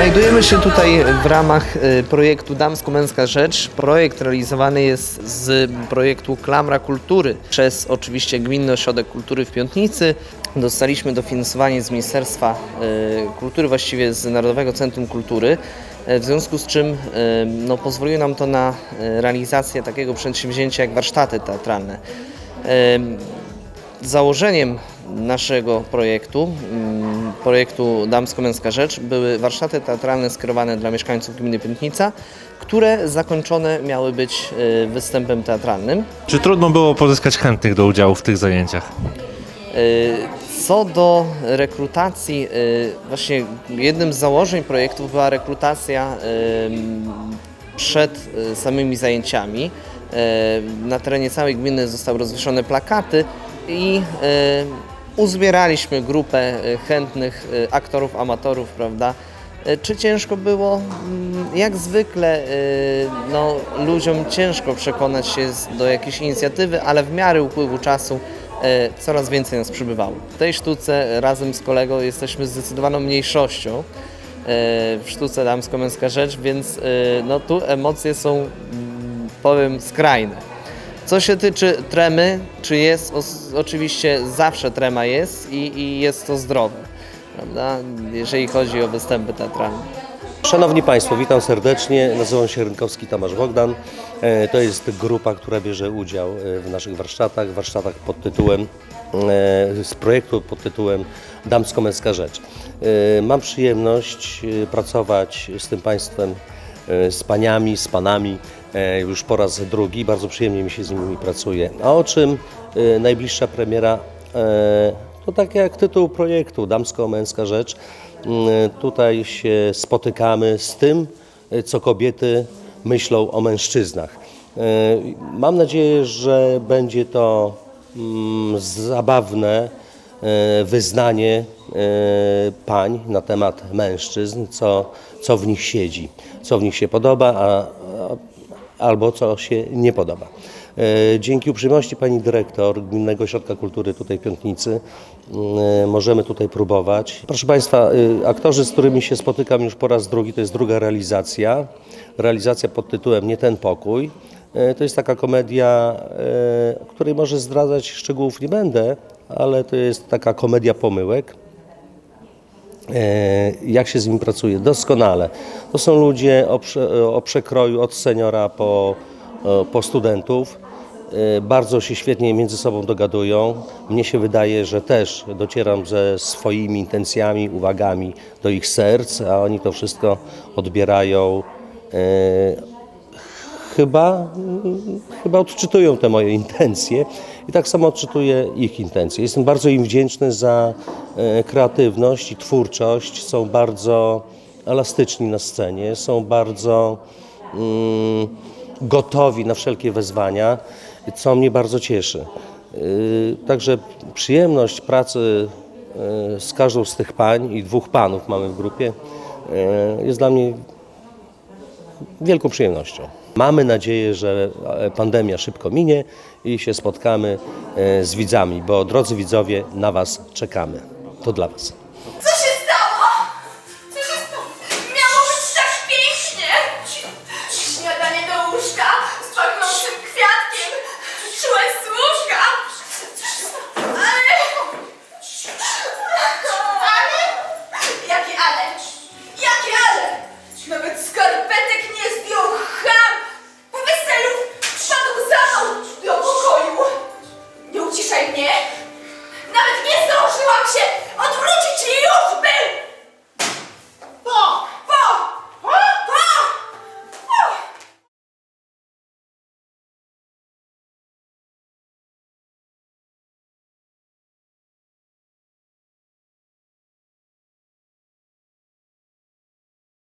Znajdujemy się tutaj w ramach y, projektu Damsko-Męska Rzecz. Projekt realizowany jest z projektu Klamra Kultury przez oczywiście Gminny Ośrodek Kultury w Piątnicy. Dostaliśmy dofinansowanie z Ministerstwa y, Kultury, właściwie z Narodowego Centrum Kultury, y, w związku z czym no, pozwoliło nam to na realizację takiego przedsięwzięcia jak warsztaty teatralne. Założeniem naszego projektu, mm, projektu Damsko-Męska Rzecz, były warsztaty teatralne skierowane dla mieszkańców gminy Piętnica, które zakończone miały być y, występem teatralnym. Czy trudno było pozyskać chętnych do udziału w tych zajęciach? Y, Co do rekrutacji, y, właśnie jednym z założeń projektów była rekrutacja przed samymi zajęciami. Na terenie całej gminy zostały rozwieszone plakaty i uzbieraliśmy grupę y, chętnych y, aktorów, amatorów, prawda? Y, Czy ciężko było? Mm, Jak zwykle no, ludziom ciężko przekonać się do jakiejś inicjatywy, ale w miarę upływu czasu e, coraz więcej nas przybywało. W tej sztuce razem z kolegą jesteśmy zdecydowaną mniejszością e, w sztuce damsko-męska rzecz, więc e, no, tu emocje są, mm, powiem, skrajne. Co się tyczy tremy, czy jest, oczywiście zawsze trema jest i, i jest to zdrowe, prawda, jeżeli chodzi o występy teatralne. Szanowni Państwo, witam serdecznie. Nazywam się Rynkowski Tomasz Bogdan. E, To jest grupa, która bierze udział e, w naszych warsztatach, warsztatach pod tytułem, e, z projektu pod tytułem Damsko-Męska Rzecz. Mam przyjemność pracować z tym Państwem, z Paniami, z Panami już po raz drugi. Bardzo przyjemnie mi się z nimi pracuje. A o czym e, najbliższa premiera e, to tak jak tytuł projektu Damsko-Męska Rzecz. Mm, Tutaj się spotykamy z tym, co kobiety myślą o mężczyznach. Mam nadzieję, że będzie to mm, zabawne wyznanie pań na temat mężczyzn, co, co w nich siedzi, co w nich się podoba, a albo co się nie podoba. E, Dzięki uprzejmości pani dyrektor Gminnego Ośrodka Kultury tutaj w Piątnicy e, możemy tutaj próbować. Proszę państwa, e, aktorzy, z którymi się spotykam już po raz drugi, to jest druga realizacja. Realizacja pod tytułem Nie ten pokój. To jest taka komedia, której może zdradzać szczegółów nie będę, ale to jest taka komedia pomyłek. E, jak się z nimi pracuje. Doskonale. To są ludzie o, o przekroju od seniora po, e, po studentów. E, Bardzo się świetnie między sobą dogadują. Mnie się wydaje, że też docieram ze swoimi intencjami, uwagami do ich serc, a oni to wszystko odbierają chyba, chyba odczytują te moje intencje i tak samo odczytuję ich intencje. Jestem bardzo im wdzięczny za e, kreatywność i twórczość. Są bardzo elastyczni na scenie, są bardzo mm, gotowi na wszelkie wezwania, co mnie bardzo cieszy. Y, Także przyjemność pracy y, z każdą z tych pań i dwóch panów mamy w grupie jest dla mnie wielką przyjemnością. Mamy nadzieję, że e, pandemia szybko minie i się spotkamy e, z widzami, bo drodzy widzowie, na Was czekamy. To dla Was.